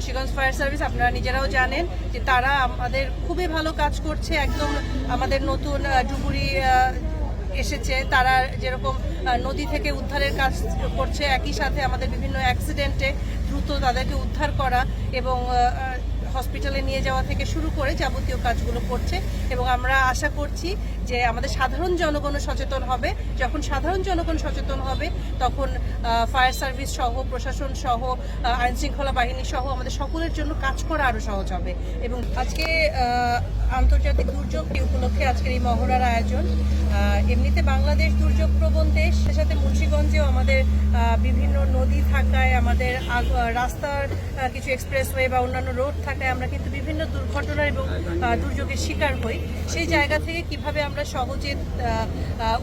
Munshiganj fire service, আপনারা নিজেরাও জানেন যে তারা আমাদের খুবই ভালো কাজ করছে। একদম আমাদের নতুন ডুবুরি এসেছে। তারা যেরকম নদী থেকে উদ্ধারের কাজ করছে, একই সাথে আমাদের বিভিন্ন অ্যাক্সিডেন্টে দ্রুত তাদেরকে উদ্ধার করা এবং হসপিটালে নিয়ে যাওয়া থেকে শুরু করে যাবতীয় কাজগুলো করছে এবং আমরা আশা করছি যে আমাদের সাধারণ জনগণও সচেতন হবে। যখন সাধারণ জনগণ সচেতন হবে, তখন ফায়ার সার্ভিস সহ, প্রশাসন সহ আইন শৃঙ্খলা বাহিনী সহ আমাদের সকলের জন্য কাজ করা আরও সহজ হবে। এবং আজকে আন্তর্জাতিক দুর্যোগ উপলক্ষে আজকের এই মহড়ার আয়োজন। এমনিতে বাংলাদেশ দুর্যোগ প্রবণ দেশ সাথে মুন্সিগঞ্জেও আমাদের বিভিন্ন নদী থাকায়, আমাদের রাস্তার কিছু এক্সপ্রেসওয়ে বা অন্যান্য রোড থাকায় আমরা কিন্তু বিভিন্ন দুর্ঘটনা এবং দুর্যোগের শিকার হই। সেই জায়গা থেকে কীভাবে আমরা সহজে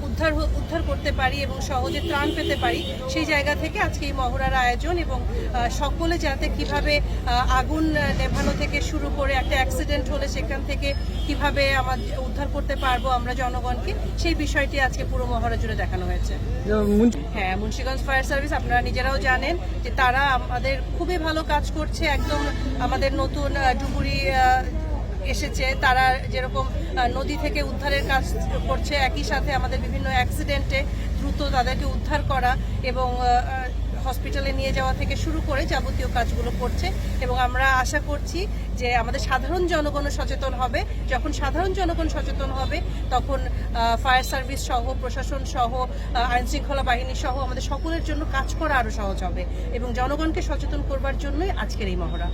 উদ্ধার উদ্ধার করতে পারি এবং সহজে ত্রাণ পেতে পারি, সেই জায়গা থেকে আজকে এই মহড়ার আয়োজন এবং সকলে যাতে কীভাবে আগুন নেভানো থেকে শুরু করে একটা অ্যাক্সিডেন্ট হলে সেখান থেকে কীভাবে আমার উদ্ধার করতে পারব আমরা জনগণকে সেই বিষয়টি আজকে পুরো মহড়া জুড়ে দেখানো হয়েছে। হ্যাঁ মুন্সিগঞ্জ ফায়ার সার্ভিস আপনারা নিজেরাও জানেন যে তারা আমাদের খুবই ভালো কাজ করছে একদম আমাদের নতুন ডুবুরি এসেছে তারা যেরকম নদী থেকে উদ্ধারের কাজ করছে একই সাথে আমাদের বিভিন্ন অ্যাক্সিডেন্টে দ্রুত তাদেরকে উদ্ধার করা এবং হসপিটালে নিয়ে যাওয়া থেকে শুরু করে যাবতীয় কাজগুলো করছে এবং আমরা আশা করছি যে আমাদের সাধারণ জনগণও সচেতন হবে। যখন সাধারণ জনগণ সচেতন হবে, তখন ফায়ার সার্ভিস সহ, প্রশাসন সহ আইনশৃঙ্খলা বাহিনী সহ আমাদের সকলের জন্য কাজ করা আরও সহজ হবে এবং জনগণকে সচেতন করবার জন্যই আজকের এই মহড়া।